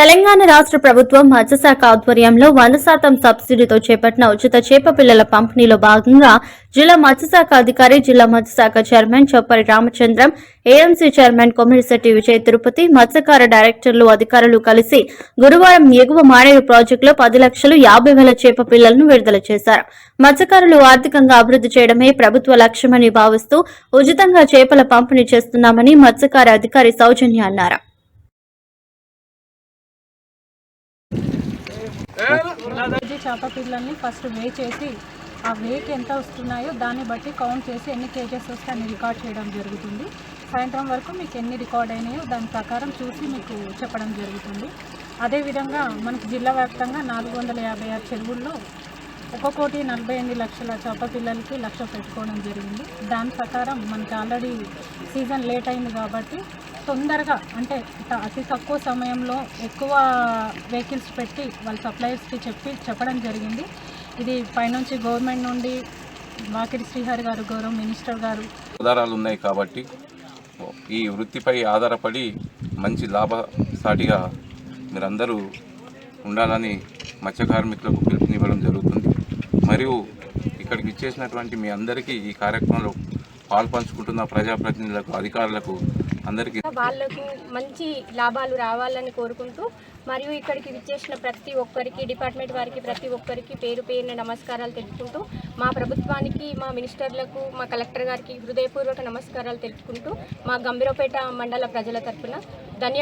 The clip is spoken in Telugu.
తెలంగాణ రాష్ట్ర ప్రభుత్వం మత్స్యశాఖ ఆధ్వర్యంలో వంద శాతం సబ్సిడీతో చేపట్టిన ఉచిత చేప పిల్లల పంపిణీలో భాగంగా జిల్లా మత్స్యశాఖ అధికారి జిల్లా మత్స్యశాఖ chairman Choppari Ramachandram AMC chairman Kommidishetti Vijay Tirupati మత్స్యకార డైరెక్టర్లు అధికారులు కలిసి గురువారం ఎగువ మానేరు ప్రాజెక్టులో పది లక్షలు యాభై వేల చేప పిల్లలను విడుదల చేశారు. మత్స్యకారులు ఆర్థికంగా అభివృద్ధి చేయడమే ప్రభుత్వ లక్ష్యమని భావిస్తూ ఉచితంగా చేపల పంపిణీ చేస్తున్నామని మత్స్యకార అధికారి సౌజన్య అన్నారు. కేజీ చేప పిల్లల్ని ఫస్ట్ వే చేసి ఆ వేకి ఎంత వస్తున్నాయో దాన్ని బట్టి కౌంట్ చేసి ఎన్ని కేజెస్ వస్తే అన్ని రికార్డ్ చేయడం జరుగుతుంది. సాయంత్రం వరకు మీకు ఎన్ని రికార్డ్ అయినాయో దాని ప్రకారం చూసి మీకు చెప్పడం జరుగుతుంది. అదేవిధంగా మనకి జిల్లా వ్యాప్తంగా నాలుగు వందల యాభై ఆరు చెరువుల్లో ఒక కోటి నలభై ఎనిమిది లక్షల చేప పిల్లలకి లక్ష పెట్టుకోవడం జరిగింది. దాని ప్రకారం మనకి ఆల్రెడీ సీజన్ లేట్ అయింది కాబట్టి తొందరగా అంటే అతి తక్కువ సమయంలో ఎక్కువ వెహికల్స్ పెట్టి వాళ్ళ సప్లయర్స్కి చెప్పి చెప్పడం జరిగింది. ఇది పైనుంచి గవర్నమెంట్ నుండి వాకిటి శ్రీహరి గారు గౌరవ మినిస్టర్ గారు. ఆధారాలు ఉన్నాయి కాబట్టి ఈ వృత్తిపై ఆధారపడి మంచి లాభసాటిగా మీరందరూ ఉండాలని మత్స్య కార్మికులకు పిలుపునివ్వడం జరుగుతుంది. మరియు ఇక్కడికి ఇచ్చేసినటువంటి మీ అందరికీ ఈ కార్యక్రమంలో పాల్పంచుకుంటున్న ప్రజాప్రతినిధులకు అధికారులకు అందరికీ వాళ్ళకు మంచి లాభాలు రావాలని కోరుకుంటూ మరియు ఇక్కడికి విచ్చేసిన ప్రతి ఒక్కరికి డిపార్ట్మెంట్ వారికి ప్రతి ఒక్కరికి పేరు పేరున నమస్కారాలు తెలుపుకుంటూ మా ప్రభుత్వానికి మా మినిస్టర్లకు మా కలెక్టర్ గారికి హృదయపూర్వక నమస్కారాలు తెలుపుకుంటూ మా గంభీరపేట మండల ప్రజల తరఫున ధన్యవాదాలు.